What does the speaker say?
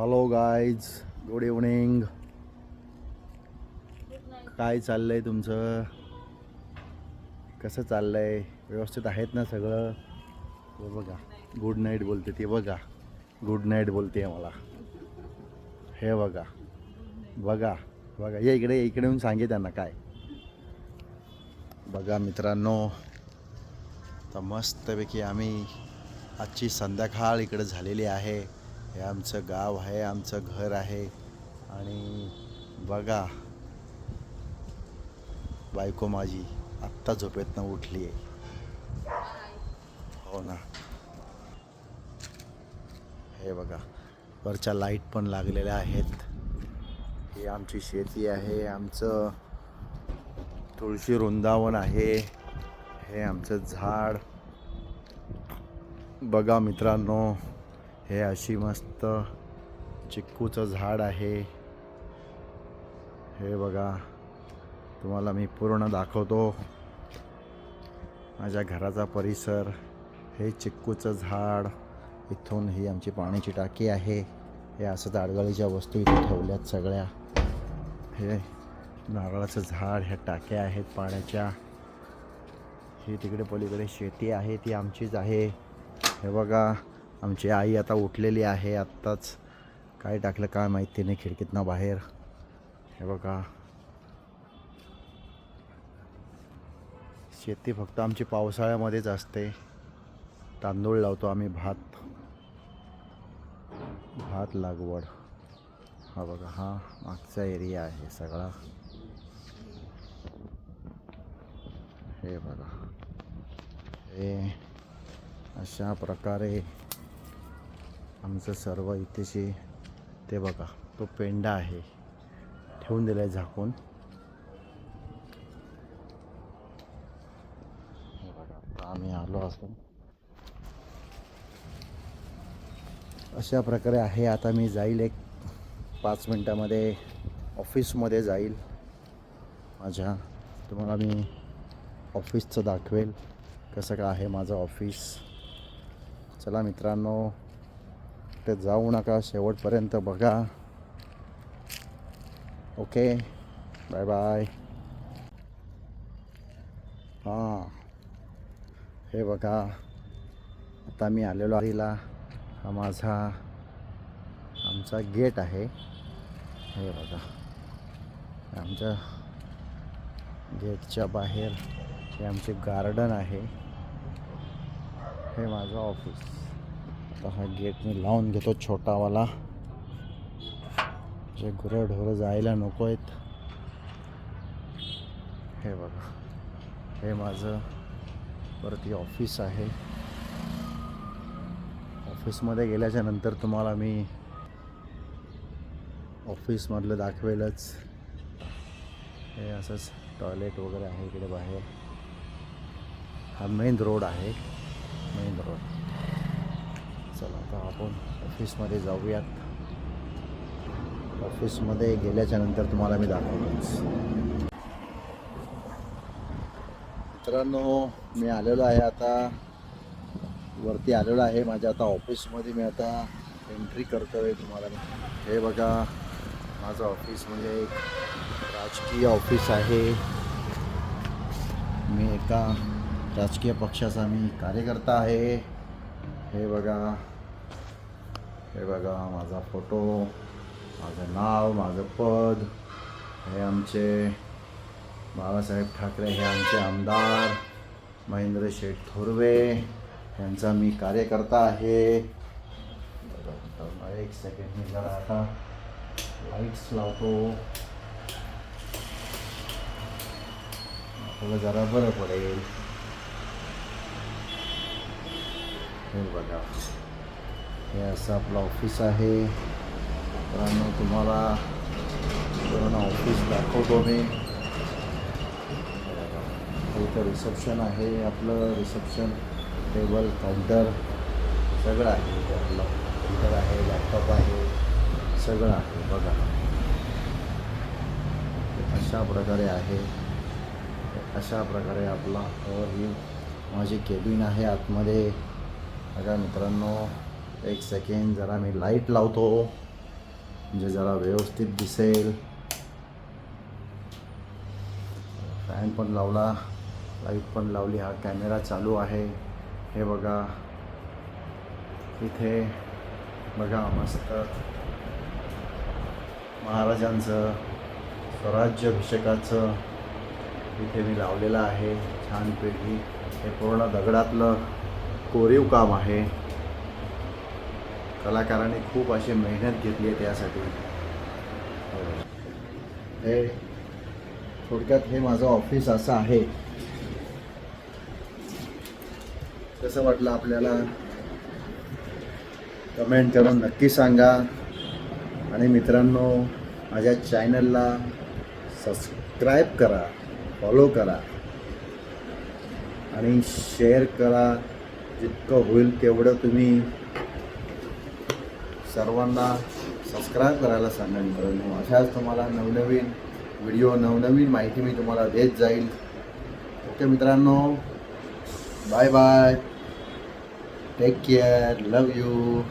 Hello guys good evening काय चाललंय तुमचं? कसं चाललंय? व्यवस्थित आहेत ना सगळं? हे बघा. गुड नाईट बोलते ते. बघा. गुड नाईट बोलते मला. हे बघा. बघा. बघा. ये इकडे इकडे येऊन सांगे त्यांना काय. बघा मित्रांनो. तर मस्तपैकी आम्ही आजची संध्याकाळ इकडे झालेली आहे. हे आमचं गाव आहे आमचं घर आहे आणि बघा बायको माझी आत्ता झोपेतनं उठली आहे. हो ना. हे बघा वरच्या लाइट पण लागलेल्या आहेत. ही आमची शेती आहे आमचं तुळशी वृंदावन आहे हे आमचं झाड. बघा मित्रांनो हे अशी मस्त चिक्कूचं झाड आहे. हे बघा तुम्हाला मी पूर्ण दाखवतो. माझ्या घराचा परिसर हे चिक्कूचं झाड इथून ही आमची पाण्याची टाकी आहे. हे असंच अडगळीच्या वस्तू इथे ठेवल्यात सगळ्या. हे नारळाचं झाड ह्या टाक्या आहेत पाण्याच्या. ही तिकडे पलीकडे शेती आहे ती आमचीच आहे. हे बघा आमची आई आता उठलेली आहे आत्ताच काय टाकलं काय माहिती नाही खिडकीतनं बाहेर. हे बघा. शेती फक्त आमची पावसाळ्यामध्येच असते. तांदूळ लावतो आम्ही भात. भात लागवड. हा बघा हा मागचा एरिया आहे सगळा. हे बघा. हे अशा प्रकारे आमचं सर्व इथेशी ते बघा तो पेंडा आहे. ठेवून दिला आहे झाकून बघा आम्ही आलो असून. अशा प्रकारे आहे आता मी जाईल एक पाच मिनटामध्ये ऑफिसमध्ये जाईल. माझ्या तुम्हाला मी ऑफिसचं दाखवेल कसं काय आहे माझं ऑफिस. चला मित्रांनो एकटे जाऊ नका शेवटपर्यंत बघा. ओके बाय बाय हां हे बघा. आता मी आलेलो आईला हा माझा आमचा गेट आहे. हे बघा. आमच्या गेटच्या बाहेर हे आमचे गार्डन आहे. हे माझं ऑफिस. आता हा गेट मी लावून घेतो छोटावाला. जे गुरंढोरं जायला नको आहेत. हे बघा. हे माझं परत ऑफिस आहे. ऑफिसमध्ये गेल्याच्यानंतर तुम्हाला मी ऑफिसमधलं दाखवेलच. हे असंच टॉयलेट वगैरे आहे इकडे बाहेर. हा मेन रोड आहे. Main road. चला आता आपण ऑफिसमध्ये जाऊयात. ऑफिसमध्ये गेल्याच्यानंतर तुम्हाला मी दाखवतोच. मित्रांनो मी आलेलो आहे आता. वरती आलेलो आहे माझ्या आता ऑफिसमध्ये मी आता एंट्री करतो आहे तुम्हाला. हे बघा माझं ऑफिस म्हणजे एक राजकीय ऑफिस आहे. मी एका राजकीय पक्षाचा मी कार्यकर्ता आहे. हे बघा. हे बघा माझा फोटो माझं नाव माझं पद हे आमचे बाळासाहेब ठाकरे हे आमचे आमदार महेंद्र शेठ थोरवे यांचा मी कार्यकर्ता आहे. एक सेकंड मी जरा आता लाईट्स लावतो. आपल्याला जरा बरं पडेल. हे बघा. हे असं आपलं ऑफिस आहे. मित्रांनो तुम्हाला पूर्ण ऑफिस दाखवतो मी. हे इथं रिसेप्शन आहे आपलं रिसेप्शन टेबल काउंटर सगळं आहे इथे आपलं. काउंटर आहे लॅपटॉप आहे सगळं आहे बघा. अशा प्रकारे आहे. अशा प्रकारे आपला और ही माझी केबिन आहे आतमध्ये. बघा मित्रांनो एक सेकंड जरा मी लाइट लावतो. म्हणजे जरा व्यवस्थित दिसेल. फॅन पण लावला. लाइट पण लावली. हा कॅमेरा चालू आहे. हे बघा. इथे बघा मस्त. महाराजांचं स्वराज्याभिषेकाचं इथे मी लावलेलं आहे. छानपैकी हे पूर्ण दगडातलं. कोरीव काम आहे. कलाकारांनी खूप अशी मेहनत घेतली आहे त्यासाठी. हे थोडक्यात हे माझं ऑफिस असं आहे. कसं वाटलं आपल्याला? कमेंट करून नक्की सांगा. आणि मित्रांनो माझ्या चॅनलला सबस्क्राईब करा फॉलो करा. आणि शेअर करा. जितकं होईल तेवढं तुम्ही सर्वांना सबस्क्राईब करायला सांगा मित्रांनो अशाच तुम्हाला नवनवीन व्हिडिओ नवनवीन माहिती मी तुम्हाला देत जाईल. ओके मित्रांनो bye bye take care love you